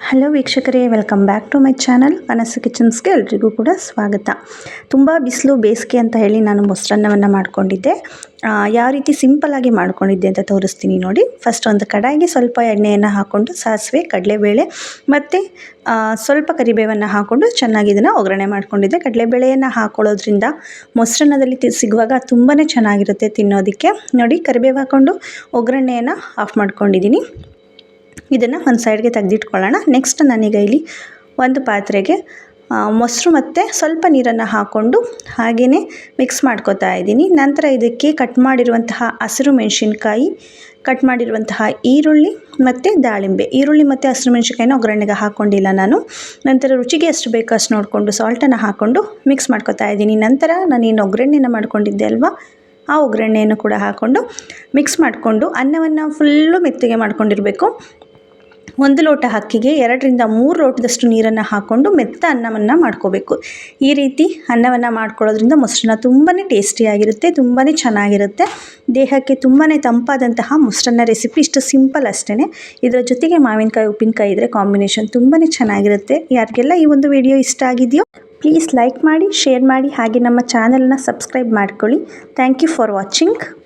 Hello ವೀಕ್ಷಕರೇ, welcome back to my channel. ಕನಸು ಕಿಚನ್ಸ್ಗೆ ಎಲ್ರಿಗೂ ಕೂಡ ಸ್ವಾಗತ. ತುಂಬ ಬಿಸಿಲು, ಬೇಸಿಗೆ ಅಂತ ಹೇಳಿ ನಾನು ಮೊಸರನ್ನವನ್ನು ಮಾಡ್ಕೊಂಡಿದ್ದೆ. ಯಾವ ರೀತಿ ಸಿಂಪಲ್ಲಾಗಿ ಮಾಡ್ಕೊಂಡಿದ್ದೆ ಅಂತ ತೋರಿಸ್ತೀನಿ ನೋಡಿ. ಫಸ್ಟ್ ಒಂದು ಕಡಾಯಿಗೆ ಸ್ವಲ್ಪ ಎಣ್ಣೆಯನ್ನು ಹಾಕ್ಕೊಂಡು ಸಾಸಿವೆ, ಕಡಲೆಬೇಳೆ ಮತ್ತು ಸ್ವಲ್ಪ ಕರಿಬೇವನ್ನು ಹಾಕ್ಕೊಂಡು ಚೆನ್ನಾಗಿ ಇದನ್ನು ಒಗ್ಗರಣೆ ಮಾಡ್ಕೊಂಡಿದ್ದೆ. ಕಡಲೆಬೇಳೆಯನ್ನು ಹಾಕ್ಕೊಳ್ಳೋದ್ರಿಂದ ಮೊಸರನ್ನದಲ್ಲಿ ತಿ- ಸಿಗುವಾಗ ತುಂಬಾ ಚೆನ್ನಾಗಿರುತ್ತೆ ತಿನ್ನೋದಕ್ಕೆ. ನೋಡಿ, ಕರಿಬೇವು ಹಾಕ್ಕೊಂಡು ಒಗ್ಗರಣೆಯನ್ನು ಆಫ್ ಮಾಡ್ಕೊಂಡಿದ್ದೀನಿ. ಇದನ್ನು ಒಂದು ಸೈಡ್ಗೆ ತೆಗೆದಿಟ್ಕೊಳ್ಳೋಣ. ನೆಕ್ಸ್ಟ್ ನಾನೀಗ ಇಲ್ಲಿ ಒಂದು ಪಾತ್ರೆಗೆ ಮೊಸರು ಮತ್ತು ಸ್ವಲ್ಪ ನೀರನ್ನು ಹಾಕ್ಕೊಂಡು ಹಾಗೆಯೇ ಮಿಕ್ಸ್ ಮಾಡ್ಕೋತಾ ಇದ್ದೀನಿ. ನಂತರ ಇದಕ್ಕೆ ಕಟ್ ಮಾಡಿರುವಂತಹ ಹಸಿರು ಮೆಣಸಿನ್ಕಾಯಿ ಕಟ್ ಮಾಡಿರುವಂತಹ ಈರುಳ್ಳಿ ಮತ್ತು ದಾಳಿಂಬೆ. ಈರುಳ್ಳಿ ಮತ್ತು ಹಸಿರು ಮೆಣಸಿನ್ಕಾಯಿನ ಒಗ್ಗರಣೆಗೆ ಹಾಕ್ಕೊಂಡಿಲ್ಲ ನಾನು. ನಂತರ ರುಚಿಗೆ ಎಷ್ಟು ಬೇಕೋ ಅಷ್ಟು ನೋಡಿಕೊಂಡು ಸಾಲ್ಟನ್ನು ಹಾಕ್ಕೊಂಡು ಮಿಕ್ಸ್ ಮಾಡ್ಕೊತಾ ಇದ್ದೀನಿ. ನಂತರ ನಾನು ಏನು ಒಗ್ಗರಣೆನ ಮಾಡ್ಕೊಂಡಿದ್ದೆ ಅಲ್ವಾ, ಆ ಒಗ್ಗರಣೆಯನ್ನು ಕೂಡ ಹಾಕ್ಕೊಂಡು ಮಿಕ್ಸ್ ಮಾಡಿಕೊಂಡು ಅನ್ನವನ್ನು ಫುಲ್ಲು ಮೆತ್ತಿಗೆ ಮಾಡ್ಕೊಂಡಿರಬೇಕು. ಒಂದು ಲೋಟ ಅಕ್ಕಿಗೆ ಎರಡರಿಂದ ಮೂರು ಲೋಟದಷ್ಟು ನೀರನ್ನು ಹಾಕ್ಕೊಂಡು ಮೆತ್ತ ಅನ್ನವನ್ನು ಮಾಡ್ಕೋಬೇಕು. ಈ ರೀತಿ ಅನ್ನವನ್ನು ಮಾಡ್ಕೊಳ್ಳೋದ್ರಿಂದ ಮೊಸರನ್ನ ತುಂಬಾ ಟೇಸ್ಟಿಯಾಗಿರುತ್ತೆ ತುಂಬಾ ಚೆನ್ನಾಗಿರುತ್ತೆ. ದೇಹಕ್ಕೆ ತುಂಬಾ ತಂಪಾದಂತಹ ಮೊಸರನ್ನ ರೆಸಿಪಿ ಇಷ್ಟು ಸಿಂಪಲ್ ಅಷ್ಟೇ ಇದರ ಜೊತೆಗೆ ಮಾವಿನಕಾಯಿ, ಉಪ್ಪಿನಕಾಯಿ ಇದ್ರೆ ಕಾಂಬಿನೇಷನ್ ತುಂಬಾ ಚೆನ್ನಾಗಿರುತ್ತೆ. ಯಾರಿಗೆಲ್ಲ ಈ ಒಂದು ವಿಡಿಯೋ ಇಷ್ಟ ಆಗಿದೆಯೋ, ಪ್ಲೀಸ್ ಲೈಕ್ ಮಾಡಿ, ಶೇರ್ ಮಾಡಿ, ಹಾಗೆ ನಮ್ಮ ಚಾನಲ್ನ ಸಬ್ಸ್ಕ್ರೈಬ್ ಮಾಡ್ಕೊಳ್ಳಿ. Thank you for watching.